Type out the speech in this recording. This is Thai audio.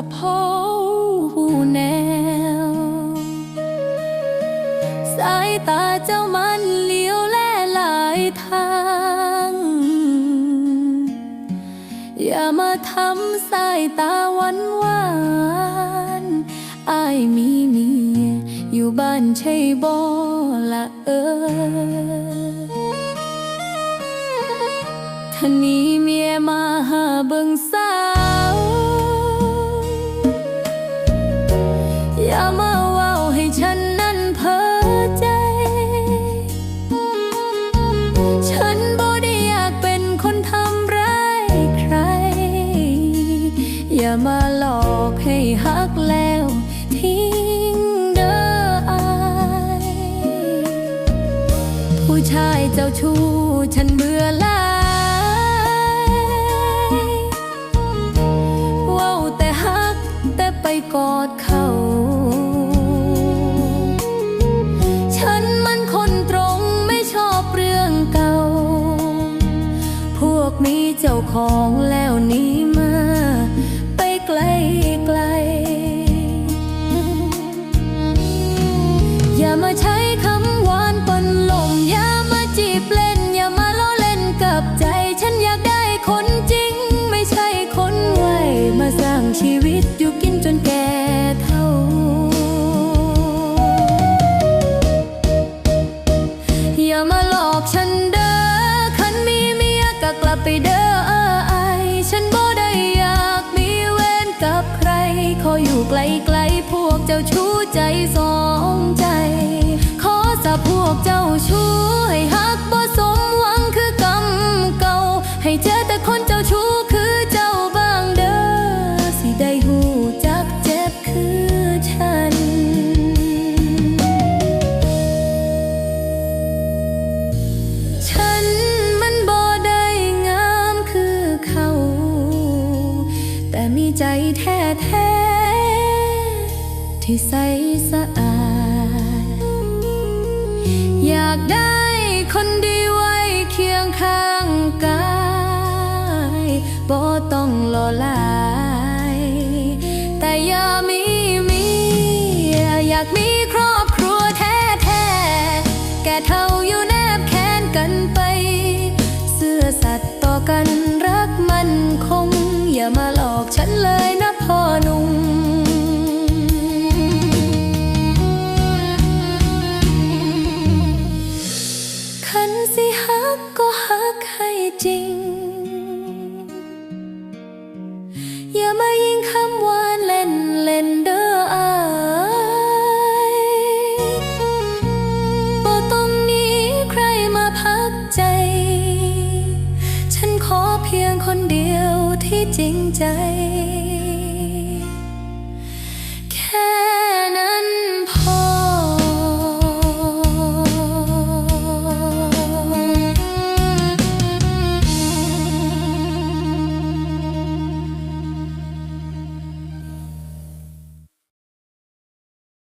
ระพอหูแนว สายตาเจ้ามันเลี้ยวแล่หลายทาง อย่ามาทำสายตาหวานหวานอายมีเมียอยู่บ้านใช่บ่ละเออถ้านีเมียมาหาเบิ่งซ อย่ามาว้าให้ฉันนั้นเพ้อใจ ฉันบ่ได้อยากเป็นคนทำร้ายใคร อย่ามาหลอกให้ฮักแล้วทิ้งเด้ออาย ผู้ชายเจ้าชู้ มีเจ้าของแล้วหนี้มา ไปไกลไกล อย่ามาใช้คำหวานปนลม อย่ามาจีบเล่น อย่ามาล้อเล่นกับใจ ฉันอยากได้คนจริง ไม่ใช่คนไว้มาสร้างชีวิตอยู่ ลับไปเด้อไอฉันบ่ได้อยากมีเวรกับใคร ขออยู่ไกลๆพวกเจ้าชู้ใจสองใจ ขอสับพวกเจ้าช ใจแท้แท้ที่ใสสะอาด อยากได้คนดีไว้เคียงข้างกายบ่ต้องหล่อลาย แต่อย่ามีมี อยากมีครอบครัวแท้ๆแก่เท่าอยู่แนบแขนกันไป เสื้อสัตย์ต่อกันรักมันคง อย่ามาหลอกฉันเลยนะพ่อหนุ่ม ขอเพียงคนเดียวที่จริงใจ